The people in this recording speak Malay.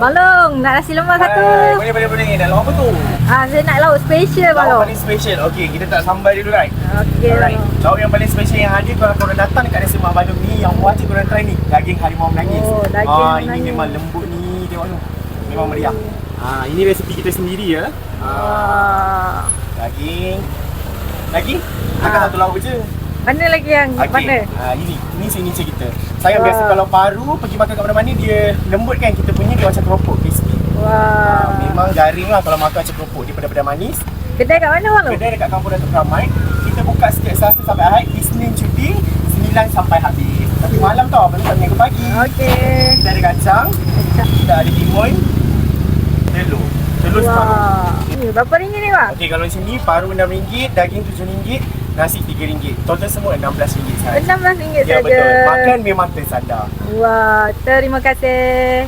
Balong, nak nasi lemak satu. Hai, Boleh, boleh, boleh. Dah lama apa tu? Ah, saya nak lauk special Lauk balong. paling special. Okey, kita tak sambal dulu, right? Okey, Alright. balong. Lauk yang paling special yang ada kalau korang datang dekat Nasi Mak Bandung ni yang wajib korang try ni. Daging harimau menangis. Oh, daging ah, ini menangis. memang lembut ni. Tengok tu. Memang meriah. Ah, ini resipi kita sendiri ya. Ah, Ah. daging. Daging? Takkan Ah. satu lauk je. Mana lagi yang Okey. mana? Ah, ini ini signature kita. Saya Wah. biasa kalau paru pergi makan kat mana-mana dia lembut kan kita punya dia macam keropok crispy. Ah, Wah. memang garing lah kalau makan macam keropok. Dia pedas-pedas manis. Kedai kat mana balong? Kedai dekat Kampung Datuk Ramai Kita buka setiap Selasa sampai Ahad Isnin cuti 9 sampai habis Tapi malam tau Belum sampai minggu pagi Okey. Kita ada kacang Kita ada timun Telur Telur separuh Wah. Ni berapa ringgit ni, Bang? Okey kalau di sini paru RM6 Daging RM7 Nasi RM3 Total semua RM16 sahaja RM16 Ya saja. betul Makan memang tersadar Wah, terima kasih.